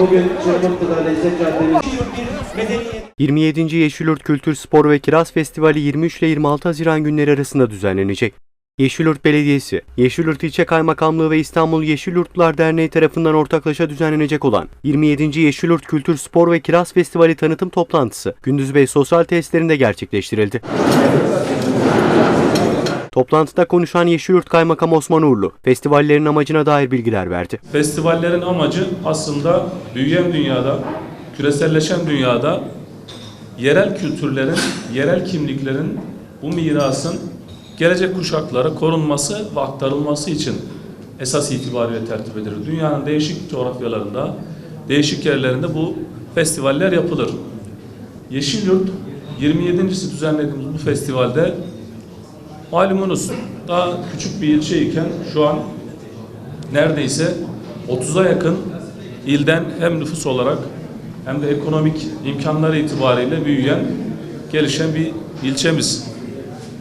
Bugün Çırpıntı'da Lezzet Caddemiz 27. Yeşilyurt Kültür Spor ve Kiraz Festivali 23 ile 26 Haziran günleri arasında düzenlenecek. Yeşilyurt Belediyesi, Yeşilyurt İlçe Kaymakamlığı ve İstanbul Yeşilyurtlular Derneği tarafından ortaklaşa düzenlenecek olan 27. Yeşilyurt Kültür Spor ve Kiraz Festivali tanıtım toplantısı Gündüz Bey Sosyal Tesislerinde gerçekleştirildi. Toplantıda konuşan Yeşilyurt Kaymakamı Osman Uğurlu, festivallerin amacına dair bilgiler verdi. Festivallerin amacı aslında büyüyen dünyada, küreselleşen dünyada yerel kültürlerin, yerel kimliklerin, bu mirasın gelecek kuşaklara korunması ve aktarılması için esas itibariyle tertip edilir. Dünyanın değişik coğrafyalarında, değişik yerlerinde bu festivaller yapılır. Yeşilyurt 27.si düzenlediğimiz bu festivalde malumunuz daha küçük bir ilçeyken şu an neredeyse 30'a yakın ilden hem nüfus olarak hem de ekonomik imkanları itibariyle büyüyen, gelişen bir ilçemiz.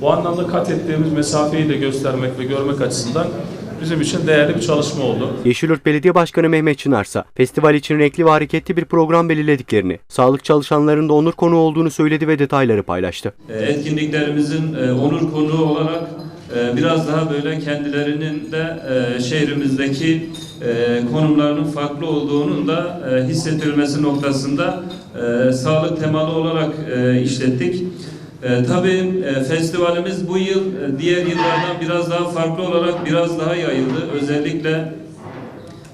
Bu anlamda kat ettiğimiz mesafeyi de göstermek ve görmek açısından bizim için değerli bir çalışma oldu. Yeşilyurt Belediye Başkanı Mehmet Çınarsa, festival için renkli ve hareketli bir program belirlediklerini, sağlık çalışanlarının da onur konuğu olduğunu söyledi ve detayları paylaştı. E, etkinliklerimizin e, onur konuğu olarak e, biraz daha böyle kendilerinin de e, şehrimizdeki konumlarının farklı olduğunun da hissettirmesi noktasında sağlık temalı olarak işlettik. E, tabii e, festivalimiz bu yıl e, diğer yıllardan biraz daha farklı olarak biraz daha yayıldı. Özellikle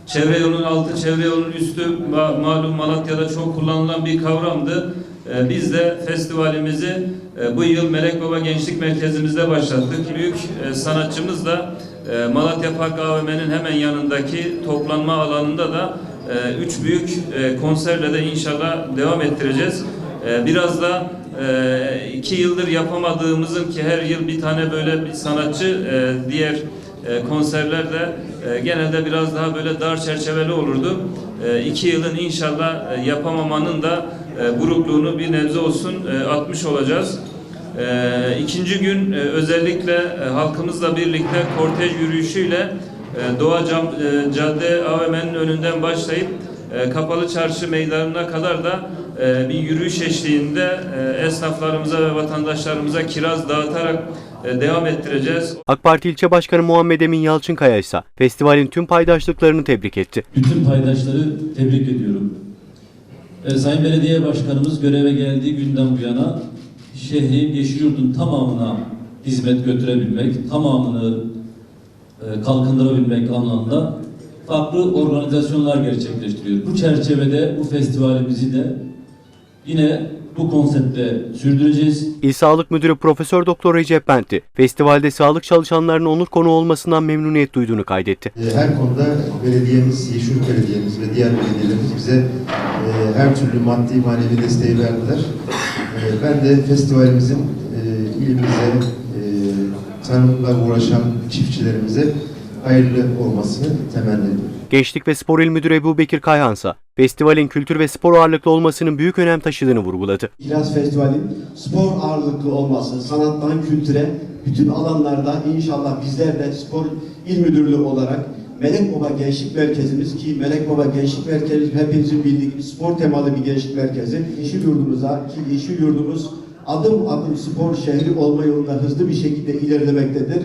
Çevre yolunun altı, çevre yolunun üstü ma- malum Malatya'da çok kullanılan bir kavramdı. Ee, biz de festivalimizi e, bu yıl Melek Baba Gençlik Merkezimizde başlattık. Büyük e, sanatçımız da e, Malatya Park AVM'nin hemen yanındaki toplanma alanında da e, üç büyük e, konserle de inşallah devam ettireceğiz. E, biraz da e, iki yıldır yapamadığımızın ki her yıl bir tane böyle bir sanatçı e, diğer e, konserlerde e, genelde biraz daha böyle dar çerçeveli olurdu. E, iki yılın inşallah e, yapamamanın da e, burukluğunu bir nebze olsun e, atmış olacağız. E, ikinci gün e, özellikle e, halkımızla birlikte kortej yürüyüşüyle e, Doğa Cam, e, Cadde AVM'nin önünden başlayıp e, Kapalı Çarşı meydanına kadar da e, bir yürüyüş eşliğinde e, esnaflarımıza ve vatandaşlarımıza kiraz dağıtarak e, devam ettireceğiz. AK Parti İlçe Başkanı Muhammed Emin Yalçınkaya ise festivalin tüm paydaşlıklarını tebrik etti. Bütün paydaşları tebrik ediyorum. E, Sayın Belediye Başkanımız göreve geldiği günden bu yana şehrin Yeşilyurt'un tamamına hizmet götürebilmek, tamamını e, kalkındırabilmek anlamda farklı organizasyonlar gerçekleştiriyor. Bu çerçevede bu festivalimizi de yine bu konseptle sürdüreceğiz. İl Sağlık Müdürü Profesör Doktor Recep Benti, festivalde sağlık çalışanlarının onur konuğu olmasından memnuniyet duyduğunu kaydetti. E, Her konuda belediyemiz, Yeşilyurt Belediyemiz ve diğer belediyelerimiz bize e, her türlü maddi manevi desteği verdiler. E, Ben de festivalimizin e, ilimize, e, tarımla uğraşan çiftçilerimize hayırlı olmasını temenni ediyorum. Gençlik ve Spor İl Müdürü Ebu Bekir Kayhansa, festivalin kültür ve spor ağırlıklı olmasının büyük önem taşıdığını vurguladı. Kiraz Festivali'nin spor ağırlıklı olması, sanattan kültüre bütün alanlarda inşallah bizler de spor il müdürlüğü olarak Melek Baba Gençlik Merkezimiz ki Melek Baba Gençlik Merkezi hepinizin bildiği gibi spor temalı bir gençlik merkezi. Yeşil Yurdumuza ki Yeşil Yurdumuz adım adım spor şehri olma yolunda hızlı bir şekilde ilerlemektedir.